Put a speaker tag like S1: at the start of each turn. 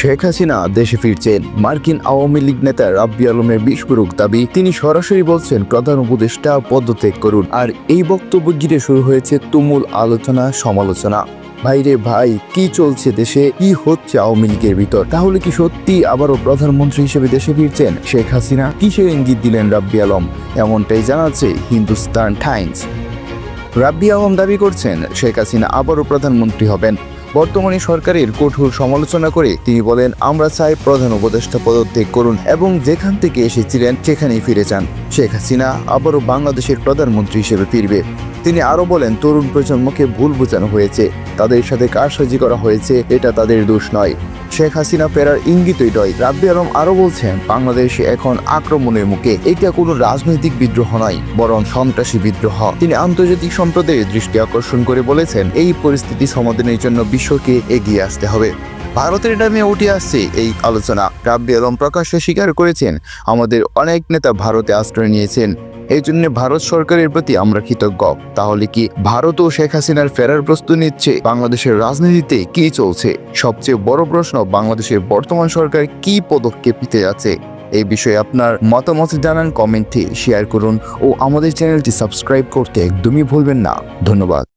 S1: শেখ হাসিনা দেশে ফিরছেন মার্কিন আওয়ামী লীগ নেতা রাব্বি আলমের বিস্ফোরক দাবি, তিনি সরাসরি বলছেন, প্রধান উপদেষ্টা পদত্যাগ করুন। আর এই বক্তব্য ঘিরে শুরু হয়েছে তুমুল আলোচনা, সমালোচনা। ভাইরে ভাই, কি চলছে দেশে? কি হচ্ছে আওয়ামী লীগের ভিতর? তাহলে কি সত্যি আবারও প্রধানমন্ত্রী হিসেবে দেশে ফিরছেন শেখ হাসিনা? কিসের ইঙ্গিত দিলেন রাব্বি আলম? এমনটাই জানাচ্ছে হিন্দুস্তান টাইমস। রাব্বি আলম দাবি করছেন, শেখ হাসিনা আবারও প্রধানমন্ত্রী হবেন। বর্তমানে সরকারের কঠোর সমালোচনা করে তিনি বলেন, আমরা চাই প্রধান উপদেষ্টা পদত্যাগ করুন এবং যেখান থেকে এসেছিলেন সেখানেই ফিরে যান। শেখ হাসিনা আবারও বাংলাদেশের প্রধানমন্ত্রী হিসেবে ফিরবে। তিনি আরও বলেন, তরুণ প্রজন্মকে ভুল বোঝানো হয়েছে। তাদের সাথে কারসাজি করা হয়েছে, এটা তাদের দোষ নয়। শেখ হাসিনা ফেরার ইঙ্গিতই নয়। রাব্বি আলম আরও বলছেন, বাংলাদেশ এখন আক্রমণের মুখে। এটা কোনো রাজনৈতিক বিদ্রোহ নয়, বরং সন্ত্রাসী বিদ্রোহ। তিনি আন্তর্জাতিক সম্প্রদায়ের দৃষ্টি আকর্ষণ করে বলেছেন, এই পরিস্থিতি সমাধানের জন্য বিশ্বকে এগিয়ে আসতে হবে। ভারতের নামে উঠে আসছে এই আলোচনা। রাব্বি আলম প্রকাশ্যে স্বীকার করেছেন, আমাদের অনেক নেতা ভারতে আশ্রয় নিয়েছেন। এই জন্য ভারত সরকারের প্রতি আমরা কৃতজ্ঞ। তাহলে কি ভারত ও শেখ হাসিনার ফেরার প্রস্তুতি নিচ্ছে? বাংলাদেশের রাজনীতিতে কি চলছে? সবচেয়ে বড় প্রশ্ন, বাংলাদেশের বর্তমান সরকার কি পদক্ষেপ নিতে যাচ্ছে? এই বিষয়ে আপনার মতামত জানান, কমেন্টে শেয়ার করুন ও আমাদের চ্যানেলটি সাবস্ক্রাইব করতে একদমই ভুলবেন না। ধন্যবাদ।